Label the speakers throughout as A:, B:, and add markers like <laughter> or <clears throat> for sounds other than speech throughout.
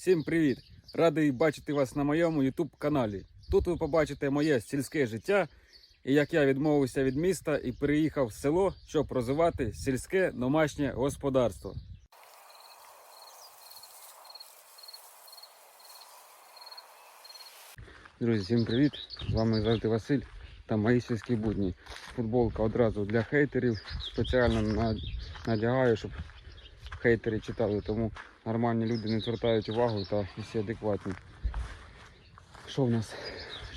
A: Всім привіт! Радий бачити вас на моєму YouTube каналі. Тут ви побачите моє сільське життя і як я відмовився від міста і переїхав в село, щоб розвивати сільське домашнє господарство. Друзі, всім привіт! З вами завжди Василь та мої сільські будні. Футболка одразу для хейтерів. Спеціально надягаю, щоб хейтери читали, тому нормальні люди не звертають увагу та всі адекватні. Що в нас?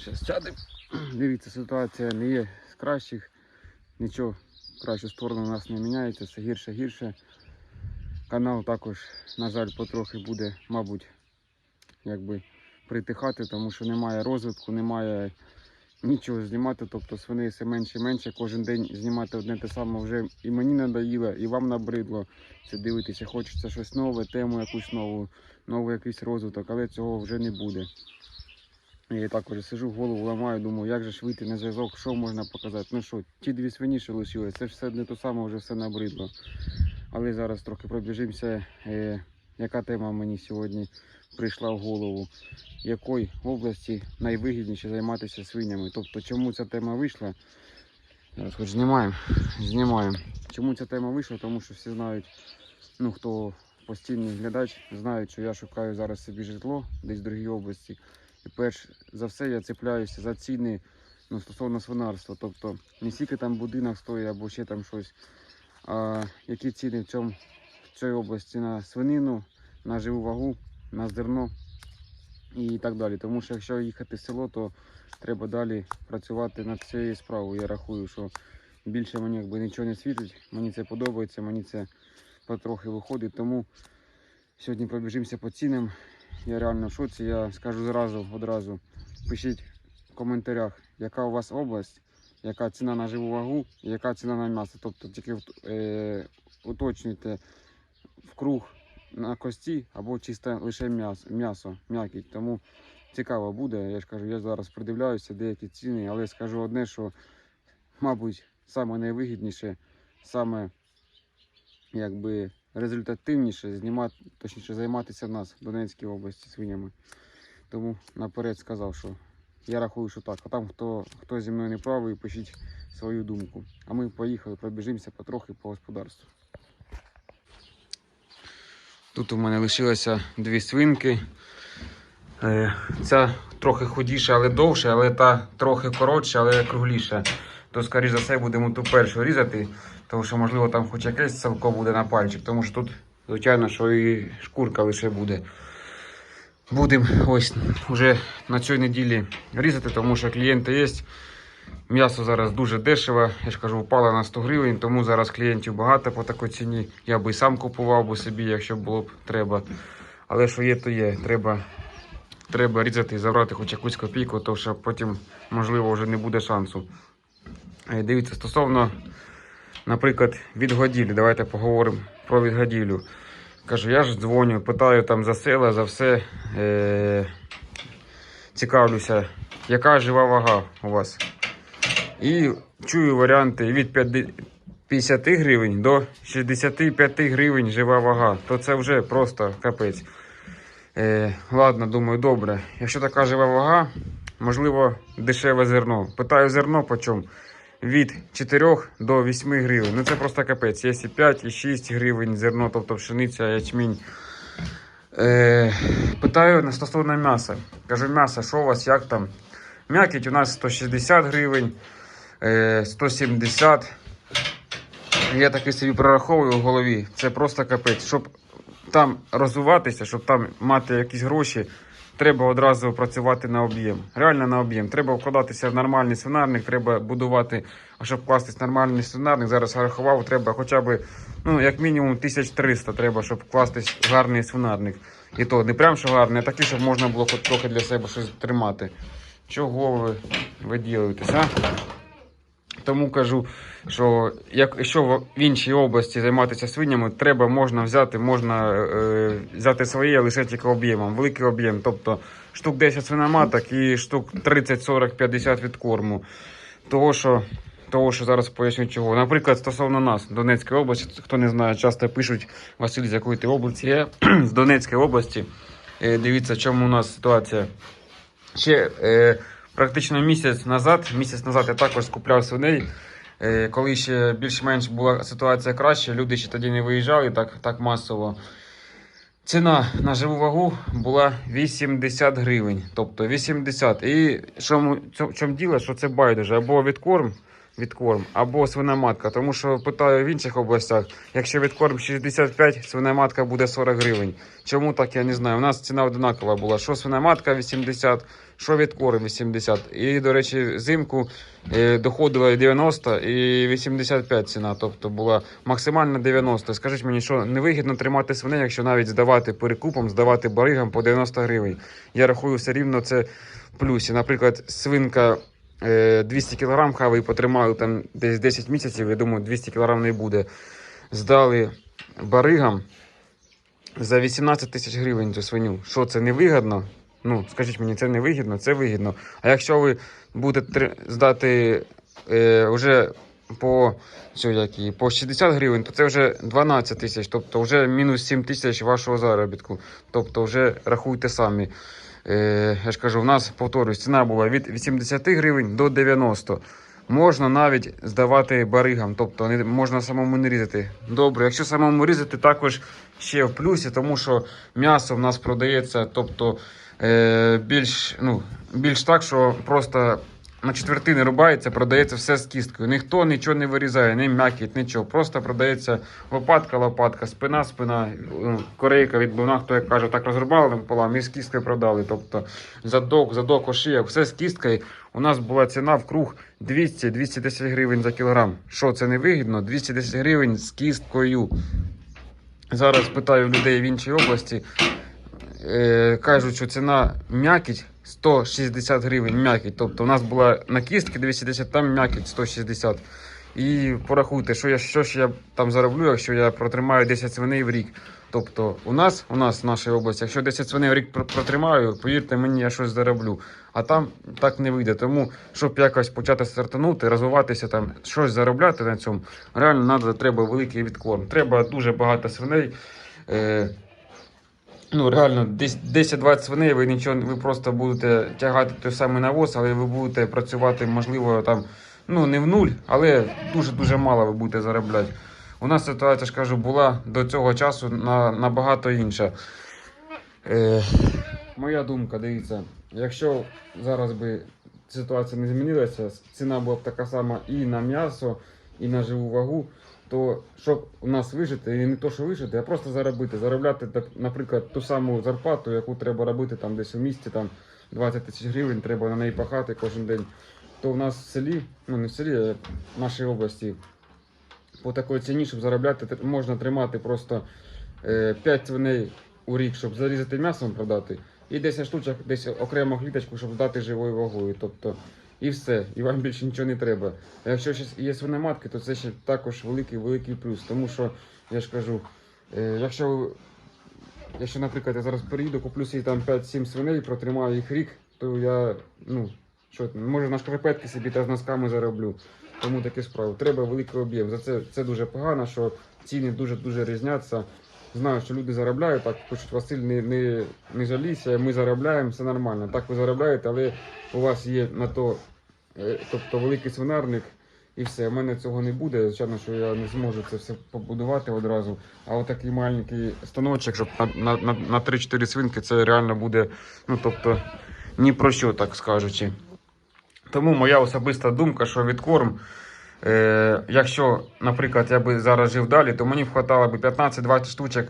A: Зараз сядемо. <clears throat> Дивіться, ситуація не є з кращих. Нічого в кращу сторону у нас не міняється, все гірше гірше. Канал також, на жаль, потрохи буде, мабуть, якби притихати, тому що немає розвитку, немає нічого знімати. Тобто свини все менше і менше. Кожен день знімати одне те саме вже і мені надоїло, і вам набридло це дивитися. Хочеться щось нове, тему якусь нову, новий якийсь розвиток, але цього вже не буде. Я також сижу, голову ламаю, думаю, як же ж вийти на зв'язок, що можна показати. Ну що, ті дві свині, що лишилися, це ж все не то саме, вже все набридло. Але зараз трохи пробіжимося, е, яка тема мені сьогодні прийшла в голову. Якої області найвигідніше займатися свинями? Тобто, чому ця тема вийшла? Зараз хоч знімаємо. Знімаємо. Чому ця тема вийшла? Тому що всі знають, ну хто постійний глядач, знають, що я шукаю зараз собі житло десь в другій області. І перш за все я цепляюся за ціни ну, стосовно свинарства. Тобто не стільки там будинок стоїть або ще там щось, а які ціни в, цьому, цій області на свинину, на живу вагу, на зерно і так далі. Тому що якщо їхати в село, то треба далі працювати над цією справою. Я рахую, що більше мені якби нічого не світить. Мені це подобається, мені це потрохи виходить. Тому сьогодні пробіжимося по цінам. Я реально в шоці. Я скажу зразу одразу. Пишіть в коментарях, яка у вас область, яка ціна на живу вагу яка ціна на м'ясо. Тобто тільки е, уточнюйте в круг на кості або чисто лише м'ясо, м'ясо, м'якіть. Тому цікаво буде. Я ж кажу, я зараз придивляюся деякі ціни, але скажу одне, що, мабуть, саме найвигідніше, саме якби результативніше знімати, точніше займатися нас в Донецькій області свинями. Тому наперед сказав, що я рахую, що так. А там хто, хто зі мною не правий, пишіть свою думку. А ми поїхали, пробіжимося потрохи по господарству. Тут у мене лишилося дві свинки. Е, Ця трохи худіша, але довше, але та трохи коротша, але кругліша. То, скоріш за все, будемо ту першу різати, тому що, можливо, там хоч якесь салко буде на пальчик, тому що тут, звичайно, що і шкурка лише буде. Будемо ось вже на цій неділі різати, тому що клієнти є. М'ясо зараз дуже дешево, я ж кажу, впало на 100 гривень, тому зараз клієнтів багато по такій ціні. Я би і сам купував би собі, якщо було б треба. Але що є, то є. Треба, треба різати і забрати хоч якусь копійку, тому що потім, можливо, вже не буде шансу. Е, Дивіться, стосовно, наприклад, відгодівлі. Давайте поговоримо про відгодівлю. Кажу, я ж дзвоню, питаю там за села, за все. Е- цікавлюся, яка жива вага у вас. І чую варіанти від 50 гривень до 65 гривень жива вага. То це вже просто капець. Е, ладно, думаю, добре. Якщо така жива вага, можливо, дешеве зерно. Питаю зерно по чому? Від 4 до 8 гривень. Ну це просто капець. Є і 5, і 6 гривень зерно, тобто пшениця, ячмінь. Е, питаю на стосовно м'яса. Кажу, м'ясо, що у вас, як там? М'якіть у нас 160 гривень, 170. Я таки собі прораховую в голові. Це просто капець. Щоб там розвиватися, щоб там мати якісь гроші, треба одразу працювати на об'єм. Реально на об'єм. Треба вкладатися в нормальний свинарник, треба будувати, а щоб вкластись в нормальний свинарник, зараз рахував, треба хоча б, ну, як мінімум 1300 треба, щоб вкластись в гарний свинарник. І то не прям що гарний, а такий, щоб можна було хоч трохи для себе щось тримати. Чого ви виділуєтесь, а? Тому кажу, що якщо в іншій області займатися свинями, треба можна взяти, можна е, взяти своє лише тільки об'ємом, великий об'єм. Тобто штук 10 свиноматок і штук 30, 40, 50 від корму. Того, що, того, що зараз поясню чого. Наприклад, стосовно нас, Донецької області, хто не знає, часто пишуть Василь, з якої ти області. Я <clears throat> з Донецької області. Е, Дивіться, чому у нас ситуація. Ще е, практично місяць назад, місяць назад я також скупляв свиней. Е, коли ще більш-менш була ситуація краще, люди ще тоді не виїжджали так, так масово. Ціна на живу вагу була 80 гривень. Тобто 80. І що в чому діло, що це байдуже або відкорм, відкорм, або свиноматка. Тому що питаю в інших областях, якщо відкорм 65, свиноматка буде 40 гривень. Чому так, я не знаю. У нас ціна однакова була. Що свиноматка 80, що відкорм 80. І, до речі, зимку е, доходило 90 і 85 ціна. Тобто була максимально 90. Скажіть мені, що невигідно тримати свиней, якщо навіть здавати перекупом, здавати баригам по 90 гривень. Я рахую, все рівно це в плюсі. Наприклад, свинка. е, 200 кг, хай ви потримали там десь 10 місяців, я думаю, 200 кг не буде. Здали баригам за 18 тисяч гривень цю свиню. Що це невигідно? Ну, скажіть мені, це не вигідно, це вигідно. А якщо ви будете здати е, вже по, що, як, по 60 гривень, то це вже 12 тисяч, тобто вже мінус 7 тисяч вашого заробітку. Тобто вже рахуйте самі. Е, я ж кажу, у нас, повторюсь, ціна була від 80 гривень до 90. Можна навіть здавати баригам, тобто не можна самому не різати. Добре, якщо самому різати, також ще в плюсі, тому що м'ясо в нас продається, тобто більш, ну, більш так, що просто на четвертини рубається, продається все з кісткою. Ніхто нічого не вирізає, ні м'якіть, нічого. Просто продається лопатка, лопатка, спина, спина, ну, корейка, відбивна, хто як каже, так розрубали пополам і з кісткою продали. Тобто задок, задок, ошияк, все з кісткою. У нас була ціна в круг 200-210 гривень за кілограм. Що це не вигідно? 210 гривень з кісткою. Зараз питаю людей в іншій області. Е, кажуть, що ціна м'якіть 160 гривень м'якіть. Тобто у нас була на кістки 210, там м'якіть 160. І порахуйте, що я, що ж я там зароблю, якщо я протримаю 10 свиней в рік. Тобто у нас, у нас в нашій області, якщо 10 свиней в рік протримаю, повірте мені, я щось зароблю. А там так не вийде. Тому, щоб якось почати стартанути, розвиватися, там, щось заробляти на цьому, реально треба великий відкорм. Треба дуже багато свиней. Е, Ну, реально, десь 10-20 свиней, ви нічого, ви просто будете тягати той самий навоз, але ви будете працювати, можливо, там, ну, не в нуль, але дуже-дуже мало ви будете заробляти. У нас ситуація, ж кажу, була до цього часу на, набагато інша. Е, моя думка, дивіться, якщо зараз би ситуація не змінилася, ціна була б така сама і на м'ясо, і на живу вагу, то щоб у нас вижити, і не то, що вижити, а просто заробити. Заробляти, наприклад, ту саму зарплату, яку треба робити там десь у місті, там 20 тисяч гривень, треба на неї пахати кожен день. То в нас в селі, ну не в селі, а в нашій області, по такій ціні, щоб заробляти, можна тримати просто е, 5 свиней у рік, щоб зарізати м'ясом продати, і 10 штучок десь окремо кліточку, щоб здати живою вагою. Тобто, і все, і вам більше нічого не треба. А якщо є свиноматки, то це ще також великий великий плюс. Тому що я ж кажу, е, якщо, якщо, наприклад, я зараз приїду, куплю собі там 5-7 свиней, протримаю їх рік, то я, ну, що, може на шкарпетки собі та з носками зароблю. Тому такі справи. Треба великий об'єм. За це, це дуже погано, що ціни дуже-дуже різняться. Знаю, що люди заробляють, так хочуть Василь, не, не, не жалійся, ми заробляємо, все нормально. Так ви заробляєте, але у вас є на то, тобто великий свинарник і все. У мене цього не буде. Звичайно, що я не зможу це все побудувати одразу. А отакий маленький станочок, щоб на, на, на 3-4 свинки, це реально буде, ну тобто, ні про що, так скажучи. Тому моя особиста думка, що відкорм, е, якщо, наприклад, я би зараз жив далі, то мені б хватало б 15-20 штучок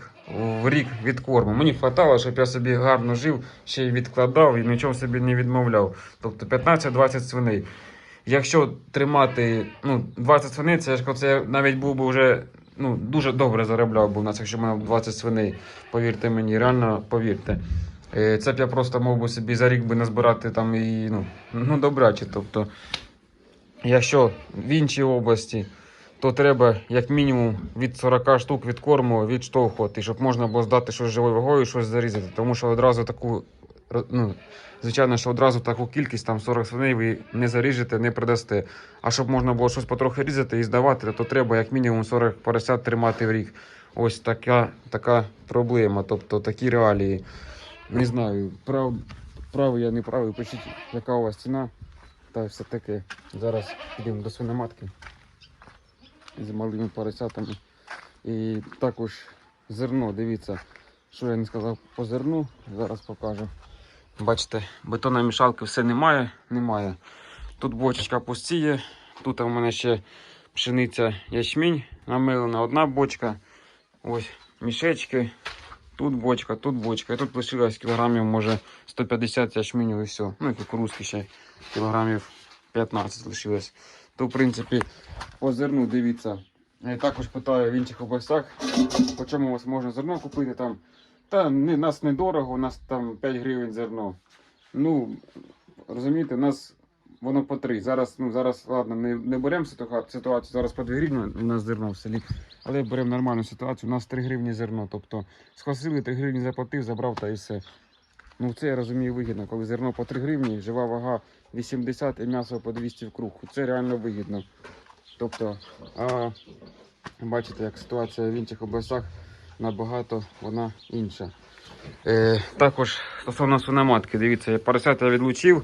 A: в рік відкорму. Мені б хватало, щоб я собі гарно жив, ще й відкладав і нічого собі не відмовляв. Тобто 15-20 свиней. Якщо тримати ну, 20 свиней, це, ж це навіть був би вже ну, дуже добре заробляв би у нас, якщо в мене 20 свиней. Повірте мені, реально повірте. Е, Це б я просто мав би собі за рік би назбирати там і ну, ну добряче. Тобто, якщо в іншій області, то треба як мінімум від 40 штук від корму відштовхувати, щоб можна було здати щось живою вагою, щось зарізати. Тому що одразу таку, ну, звичайно, що одразу таку кількість, там 40 свиней ви не заріжете, не продасте. А щоб можна було щось потрохи різати і здавати, то треба як мінімум 40 поросят тримати в рік. Ось така, така проблема, тобто такі реалії. Не знаю, прав, правий я не правий, пишіть, яка у вас ціна. Та все таке. Зараз підемо до свиноматки з малими поросятами. І також зерно, дивіться, що я не сказав по зерну, зараз покажу. Бачите, бетонної мішалки все немає, немає. Тут бочечка пустіє, тут у мене ще пшениця ячмінь намилена, одна бочка. Ось мішечки. Тут бочка, тут бочка. І тут лишилось кілограмів, може, 150 ячменю і все. Ну і кукурузки ще кілограмів 15 лишилось. То, в принципі, по зерну дивіться. Я також питаю в інших областях, по чому у вас можна зерно купити там. Та не, нас недорого, у нас там 5 гривень зерно. Ну, розумієте, у нас воно по 3. Зараз, ну, зараз, ладно, не, не беремо ситуацію, зараз по 2 гривні у нас зерно в селі. Але беремо нормальну ситуацію, у нас 3 гривні зерно. Тобто схвасили 3 гривні заплатив, забрав та і все. Ну це я розумію вигідно, коли зерно по 3 гривні, жива вага 80 і м'ясо по 200 в круг. Це реально вигідно. Тобто, а, бачите, як ситуація в інших областях набагато вона інша. Е, також стосовно свиноматки, дивіться, я поросята відлучив.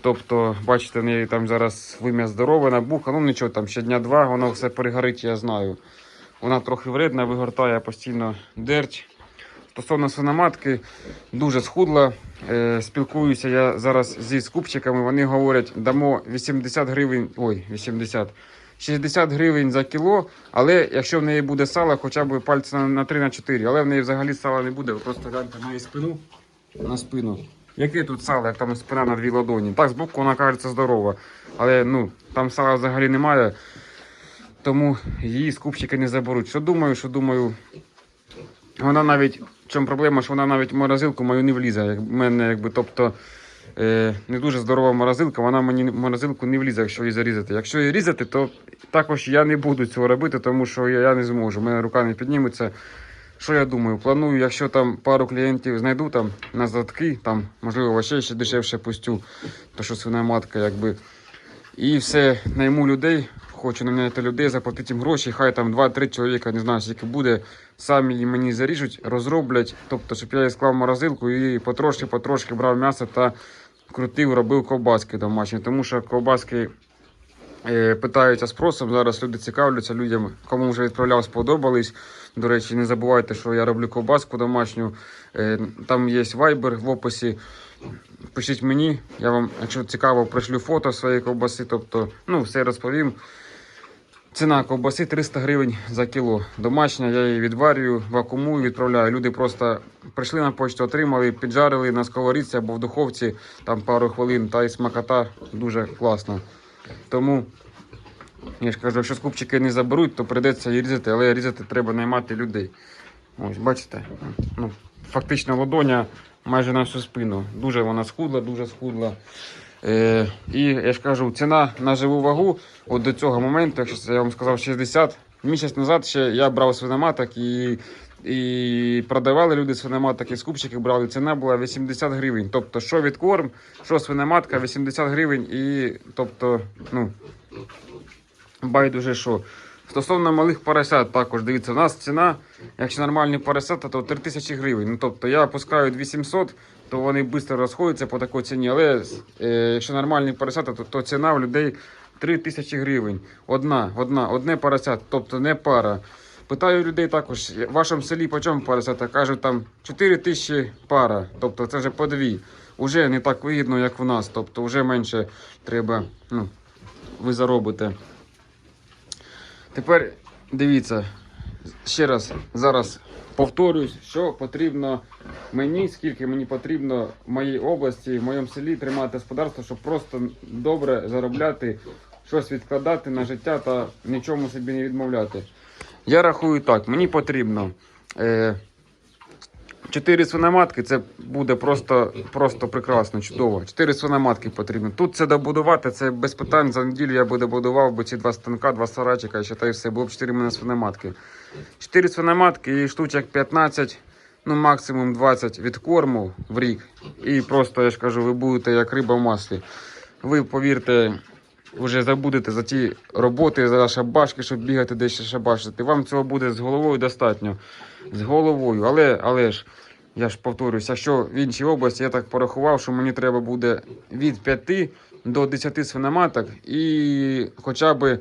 A: Тобто, бачите, в неї там зараз вим'я здорове, набуха, ну нічого, там ще дня два, воно все перегорить, я знаю. Вона трохи вредна, вигортає постійно дерч. Стосовно свиноматки, дуже схудла. Е, спілкуюся я зараз зі скупчиками. Вони говорять, дамо 80 гривень, ой, 80, 60 гривень за кіло, але якщо в неї буде сало, хоча б пальця на, на 3 на 4, але в неї взагалі сала не буде. Ви просто гляньте на її спину. На спину. Яке тут сало, як там спина на дві ладоні? Так, збоку вона кажеться здорова. Але ну, там сала взагалі немає. Тому її скупщики не заберуть. Що думаю, що думаю, вона навіть, в чому проблема, що вона навіть в морозилку мою не влізе. Як в мене, якби, тобто, е, не дуже здорова морозилка, вона мені морозилку не влізе, якщо її зарізати. Якщо її різати, то також я не буду цього робити, тому що я, не зможу. У мене рука не підніметься. Що я думаю? Планую, якщо там пару клієнтів знайду там на задки, там, можливо, ще ще дешевше пустю, то що свина матка, якби. І все, найму людей, хочу наняти людей, заплатити їм гроші, хай там 2-3 чоловіка, не знаю, скільки буде, самі її мені заріжуть, розроблять, тобто, щоб я її склав морозилку і потрошки-потрошки брав м'ясо та крутив, робив ковбаски домашні. Тому що ковбаски е, питаються спросом. Зараз люди цікавляться людям, кому вже відправляв, сподобались. До речі, не забувайте, що я роблю ковбаску домашню. Е, там є вайбер в описі. Пишіть мені, я вам, якщо цікаво, пришлю фото своєї ковбаси, тобто, ну, все розповім. Ціна ковбаси 300 гривень за кіло. Домашня, я її відварюю, вакуумую, відправляю. Люди просто прийшли на почту, отримали, піджарили на сковорідці або в духовці там пару хвилин, та й смакота дуже класна. Тому, я ж кажу, якщо скупчики не заберуть, то прийдеться її різати, але різати треба наймати людей. Ось, бачите? Ну, фактично ладоня майже на всю спину. Дуже вона схудла, дуже схудла. Е, і я ж кажу, ціна на живу вагу от до цього моменту, якщо я вам сказав 60, місяць назад ще я брав свиноматок і, і продавали люди свиноматок, і скупщики брали. Ціна була 80 гривень. Тобто, що відкорм, що свиноматка, 80 гривень і тобто, ну, байдуже що. Стосовно малих поросят, також дивіться, у нас ціна, якщо нормальні поросята, то 3000 гривень. Ну, тобто я пускаю 2700, то вони швидко розходяться по такій ціні. Але е, якщо нормальні поросята, то, то ціна в людей 3000 гривень. Одна, одна, одне поросят, тобто не пара. Питаю людей також, в вашому селі по чому поросята? Кажуть, там 4 тисячі пара, тобто це вже по дві. Уже не так вигідно, як в нас, тобто вже менше треба, ну, ви заробите. Тепер дивіться, ще раз зараз повторюсь, що потрібно мені, скільки мені потрібно в моїй області, в моєму селі тримати господарство, щоб просто добре заробляти, щось відкладати на життя та нічому собі не відмовляти. Я рахую так, мені потрібно. Е, Чотири свиноматки це буде просто, просто прекрасно, чудово. Чотири свиноматки потрібно. Тут це добудувати, це без питань. За неділю я би добудував би ці два станка, два сарайчика, і ще та й все. Було б чотири мене свиноматки. Чотири свиноматки і штучок 15, ну максимум 20 від корму в рік. І просто, я ж кажу, ви будете як риба в маслі. Ви повірте, вже забудете за ті роботи, за шабашки, щоб бігати десь шабашити. Вам цього буде з головою достатньо. З головою. Але, але ж, я ж повторюсь, якщо в іншій області я так порахував, що мені треба буде від 5 до 10 свиноматок і хоча б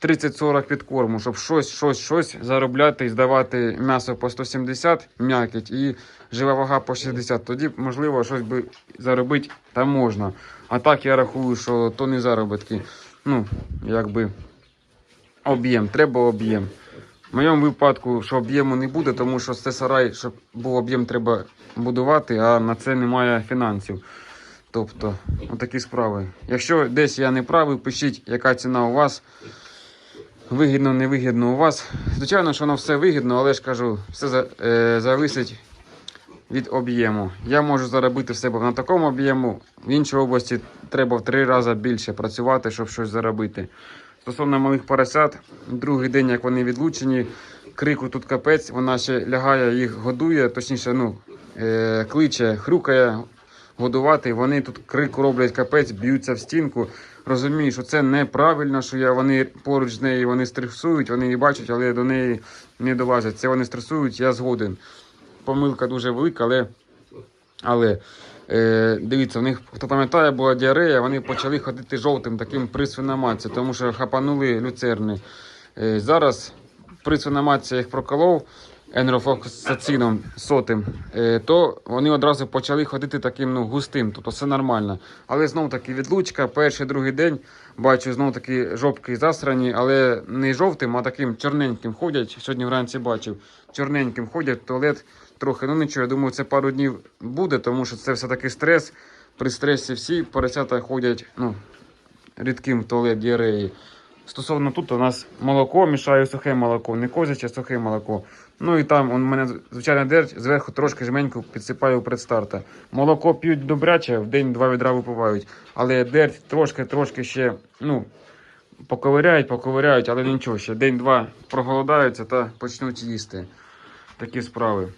A: 30-40 підкорму, щоб щось, щось, щось заробляти і здавати м'ясо по 170 м'якіть і жива вага по 60. Тоді, можливо, щось би заробити там можна. А так я рахую, що то не заробітки. Ну, якби об'єм, треба об'єм. В моєму випадку, що об'єму не буде, тому що це сарай, щоб був об'єм, треба будувати, а на це немає фінансів. Тобто, отакі справи. Якщо десь я не правий, пишіть, яка ціна у вас. Вигідно, невигідно у вас. Звичайно, що воно все вигідно, але ж кажу, все за, е, зависить від об'єму. Я можу заробити в себе на такому об'єму, в іншій області треба в три рази більше працювати, щоб щось заробити. Стосовно малих поросят, другий день, як вони відлучені, крику тут капець, вона ще лягає, їх годує, точніше, ну, е, кличе, хрюкає годувати. Вони тут крику роблять капець, б'ються в стінку. Розумію, що це неправильно, що я, вони поруч з нею вони стресують, вони її бачать, але до неї не долазять. Це вони стресують, я згоден. Помилка дуже велика, але, але е, дивіться, у них, хто пам'ятає, була діарея, вони почали ходити жовтим таким присвиноматцем, тому що хапанули люцерни. Е, зараз при свиноматці їх проколов енрофоксацином сотим, е, то вони одразу почали ходити таким ну, густим, тобто все нормально. Але знов таки відлучка, перший другий день бачу знов таки жопки засрані, але не жовтим, а таким чорненьким ходять. Сьогодні вранці бачив. Чорненьким ходять туалет трохи. Ну нічого, я думаю, це пару днів буде, тому що це все-таки стрес. При стресі всі поросята ходять ну, рідким туалет діареї. Стосовно тут у нас молоко, мішаю сухе молоко, не козяче, сухе молоко. Ну і там он мене звичайно дерть, зверху трошки жменьку підсипаю предстарта. Молоко п'ють добряче, в день два відра випивають. Але дерть трошки-трошки ще, ну, поковиряють, поковиряють, але нічого ще. День-два проголодаються та почнуть їсти. Такі справи.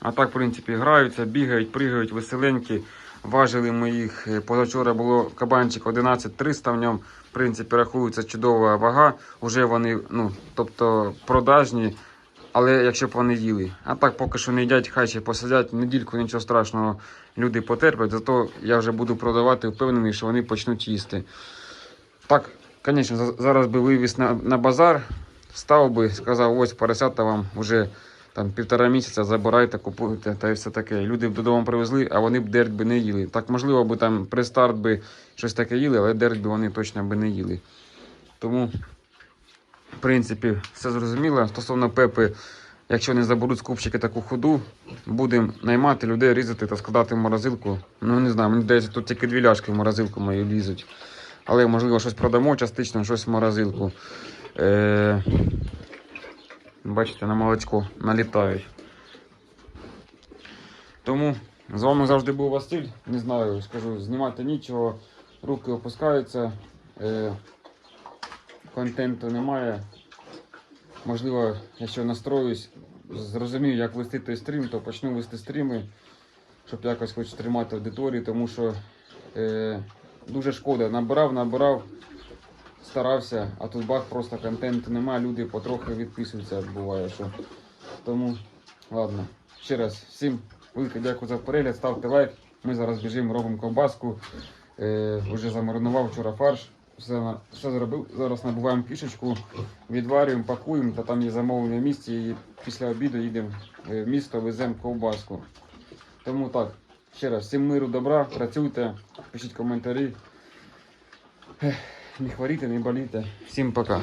A: А так, в принципі, граються, бігають, пригають, веселенькі. Важили ми їх. е, Позавчора було кабанчик 11300 в ньому. Принципі, рахується чудова вага. Уже вони, ну, тобто продажні, але якщо б вони їли. А так поки що не їдять, хай ще посидять. Недільку нічого страшного люди потерплять. Зато я вже буду продавати, впевнений, що вони почнуть їсти. Так, звісно, зараз би вивіз на, на базар, став би, сказав, ось поросята вам вже там півтора місяця забирайте, купуйте та і все таке. Люди б додому привезли, а вони б дерть би не їли. Так, можливо, би там при старт би щось таке їли, але дерть би вони точно би не їли. Тому, в принципі, все зрозуміло. Стосовно пепи, якщо не заберуть скупщики таку ходу, будемо наймати людей, різати та складати в морозилку. Ну не знаю, мені здається, тут тільки дві ляшки в морозилку мої лізуть. Але можливо щось продамо частично, щось в морозилку. Е... Бачите, на молочко налітають. Тому з вами завжди був Василь. Не знаю, скажу, знімати нічого, руки опускаються, е, контенту немає. Можливо, якщо настроюсь, зрозумію, як вести той стрім, то почну вести стріми, щоб якось хоч тримати аудиторію, тому що е, дуже шкода. Набирав, набирав, старався, а тут бах, просто контенту немає, люди потрохи відписуються, буває, що. Тому, ладно. Ще раз всім велике дякую за перегляд, ставте лайк. Ми зараз біжимо, робимо ковбаску. Е, вже замаринував вчора фарш. Все, все зробив. Зараз набуваємо кішечку, відварюємо, пакуємо, та там є замовлення в місті. І після обіду їдемо е, в місто, веземо ковбаску. Тому так, ще раз, всім миру, добра, працюйте, пишіть коментарі. Не хворійте, не болійте. Всім пока.